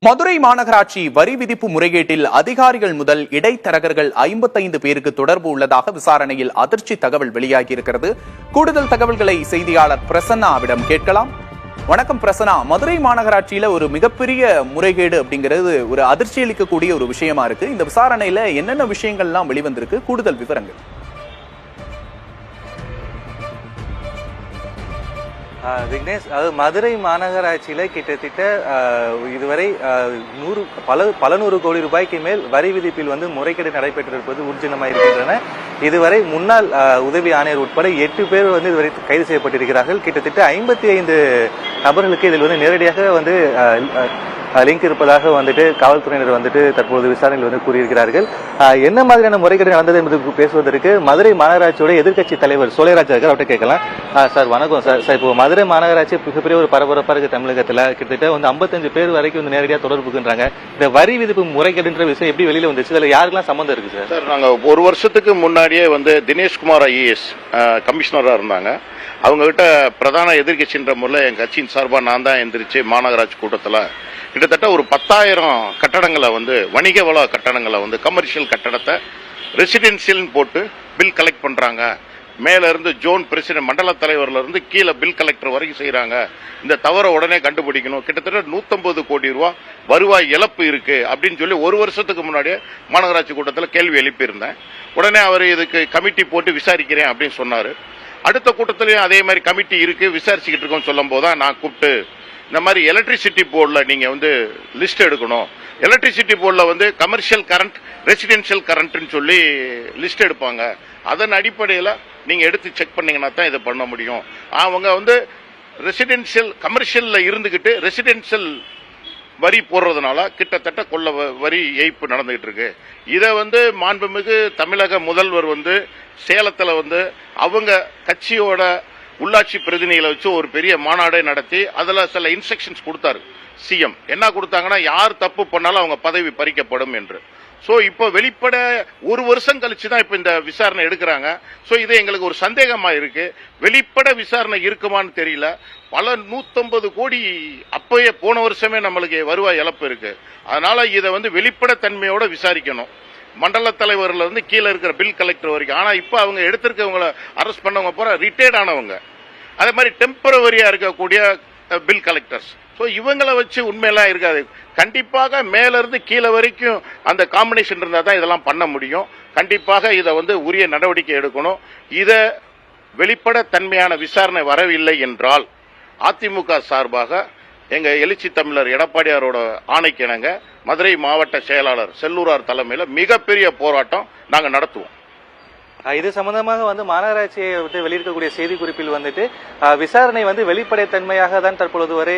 மதுரை மாநகராட்சி வரி விதிப்பு முறைகேட்டில் அதிகாரிகள் முதல் இடைத்தரகர்கள் ஐம்பத்தைந்து பேருக்கு தொடர்பு உள்ளதாக விசாரணையில் அதிர்ச்சி தகவல் வெளியாகியிருக்கிறது. கூடுதல் தகவல்களை செய்தியாளர் பிரசன்னாவிடம் கேட்கலாம். வணக்கம் பிரசன்னா. மதுரை மாநகராட்சியில ஒரு மிகப்பெரிய முறைகேடு அப்படிங்கிறது ஒரு அதிர்ச்சி அளிக்கக்கூடிய ஒரு விஷயமா இருக்கு. இந்த விசாரணையில என்னென்ன விஷயங்கள்லாம் வெளிவந்திருக்கு? கூடுதல் விவரங்கள். விக்னேஷ் அதாவது மதுரை மாநகராட்சியில் கிட்டத்தட்ட இதுவரை நூறு பல பல நூறு கோடி ரூபாய்க்கு மேல் வரி விதிப்பில் வந்து முறைகேடு நடைபெற்றிருப்பது ஊர்ஜிதமாக இருக்கின்றன. இதுவரை முன்னாள் உதவி ஆணையர் உட்பட எட்டு பேர் வந்து இதுவரை கைது செய்யப்பட்டிருக்கிறார்கள். கிட்டத்தட்ட ஐம்பத்தி ஐந்து நபர்களுக்கு இதில் வந்து நேரடியாக வந்து லிங்க் இருப்பதாக வந்துட்டு காவல்துறையினர் வந்துட்டு தற்போது விசாரணையில் வந்து கூறியிருக்கிறார்கள். என்ன மாதிரியான முறைகேடு நடந்தது என்பது பேசுவதற்கு மதுரை மாநகராட்சியோட எதிர்க்கட்சி தலைவர் சோலைராஜ் இருக்கார் அவர்கிட்ட கேட்கலாம். சார் வணக்கம் சார். சார் இப்போ மதுரை மாநகராட்சி மிகப்பெரிய ஒரு பரபரப்பா இருக்கு தமிழகத்துல. கிட்டத்தட்ட வந்து 55 பேர் வரைக்கும் வந்து நேரடியாக தொடர்புக்குன்றாங்க இந்த வரி விதிப்பு முறைகேடுன்ற விஷயம் எப்படி வெளியில வந்துச்சு? அதில் யாருக்கெல்லாம் சம்மந்தம் இருக்கு சார்? சார் நாங்க ஒரு வருஷத்துக்கு முன்னாடியே வந்து தினேஷ்குமார் ஐஏஎஸ் கமிஷனரா இருந்தாங்க. அவங்க கிட்ட பிரதான எதிர்க்கட்சின்ற முறையில் என் கட்சியின் சார்பாக நான் தான் எந்திரிச்சு மாநகராட்சி கூட்டத்தில் கிட்டத்தட்ட ஒரு பத்தாயிரம் கட்டடங்களை வந்து வணிக வள கட்டடங்களை வந்து கமர்ஷியல் கட்டடத்தை ரெசிடென்சியல்னு போட்டு பில் கலெக்ட் பண்ணுறாங்க மேலேருந்து ஜோன் பிரசிடென்ட் மண்டல தலைவர்லேருந்து கீழே பில் கலெக்டர் வரைக்கும் செய்கிறாங்க இந்த தவறை உடனே கண்டுபிடிக்கணும். கிட்டத்தட்ட 150 கோடி ரூபா வருவாய் இழப்பு இருக்கு அப்படின்னு சொல்லி ஒரு வருஷத்துக்கு முன்னாடியே மாநகராட்சி கூட்டத்தில் கேள்வி எழுப்பியிருந்தேன். உடனே அவர் இதுக்கு கமிட்டி போட்டு விசாரிக்கிறேன் அப்படின்னு சொன்னார். அடுத்த கூட்டத்திலையும் அதே மாதிரி கமிட்டி இருக்குது விசாரிச்சுக்கிட்டு இருக்கோம்னு சொல்லும் போதுதான் நான் கூப்பிட்டு இந்த மாதிரி எலக்ட்ரிசிட்டி போர்டில் நீங்கள் வந்து லிஸ்ட் எடுக்கணும். எலக்ட்ரிசிட்டி போர்டில் வந்து கமர்ஷியல் கரண்ட் ரெசிடென்ஷியல் கரண்ட்னு சொல்லி லிஸ்ட் எடுப்பாங்க. அதன் அடிப்படையில் நீங்கள் எடுத்து செக் பண்ணிங்கன்னா தான் இதை பண்ண முடியும். அவங்க வந்து ரெசிடென்ஷியல் கமர்ஷியலில் இருந்துக்கிட்டு ரெசிடென்ஷியல் வரி போடுறதுனால கிட்டத்தட்ட கொள்ள வ- வரி ஏய்ப்பு நடந்துகிட்டு இருக்கு. இதை வந்து மாண்புமிகு தமிழக முதல்வர் வந்து சேலத்தில் வந்து அவங்க கட்சியோட உள்ளாட்சி பிரதிநிதிகளை வச்சு ஒரு பெரிய மாநாடை நடத்தி அதில் சில இன்ஸ்ட்ரக்ஷன்ஸ் கொடுத்தாரு சிஎம் என்ன கொடுத்தாங்கன்னா யார் தப்பு பண்ணாலும் அவங்க பதவி பறிக்கப்படும் என்று. ஸோ இப்போ வெளிப்பட ஒரு வருஷம் கழிச்சு தான் இப்போ இந்த விசாரணை எடுக்கிறாங்க. ஸோ இது எங்களுக்கு ஒரு சந்தேகமாக இருக்கு. வெளிப்பட விசாரணை இருக்குமான்னு தெரியல. பல நூத்தம்பது கோடி அப்பயே போன வருஷமே நம்மளுக்கு வருவாய் இழப்பு இருக்கு. அதனால இதை வந்து வெளிப்பட தன்மையோட விசாரிக்கணும். மண்டல தலைவர்ல இருந்து கீழே இருக்கிற பில் கலெக்டர் வரைக்கும். ஆனா இப்ப அவங்க எடுத்திருக்கவங்களை அரெஸ்ட் பண்ணவங்க பூரா ரிட்டையர்ட் ஆனவங்க. அதே மாதிரி டெம்பரவரியா இருக்கக்கூடிய பில் கலெக்டர்ஸ் ஸோ இவங்களை வச்சு உண்மையெல்லாம் இருக்காது. கண்டிப்பாக மேலேருந்து கீழே வரைக்கும் அந்த காம்பினேஷன் இருந்தால் தான் இதெல்லாம் பண்ண முடியும். கண்டிப்பாக இதை வந்து உரிய நடவடிக்கை எடுக்கணும். இதை வெளிப்பட தன்மையான விசாரணை வரவில்லை என்றால் அதிமுக சார்பாக எங்க எழுச்சி தமிழர் எடப்பாடியாரோட ஆணைக்கு இணங்க மதுரை மாவட்ட செயலாளர் செல்லூரார் தலைமையில மிகப்பெரிய போராட்டம் நாங்க நடத்துவோம். இது சம்பந்தமாக வந்து மாநகராட்சியை விட்டு வெளியிடக்கூடிய செய்திக்குறிப்பில் வந்துட்டு ஆஹ் விசாரணை வந்து வெளிப்படைத்தன்மையாக தான் தற்பொழுது வரை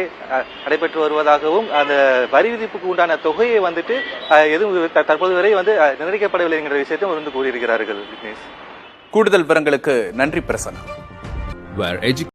நடைபெற்று வருவதாகவும் அந்த வரி விதிப்புக்கு உண்டான தொகையை வந்துட்டு எதுவும் த- தற்போது வரை வந்து நிர்ணயிக்கப்படவில்லை என்கிற விஷயத்தை வந்து கூறியிருக்கிறார்கள் விக்னேஷ். கூடுதல் விவரங்களுக்கு நன்றி பிரசன்னா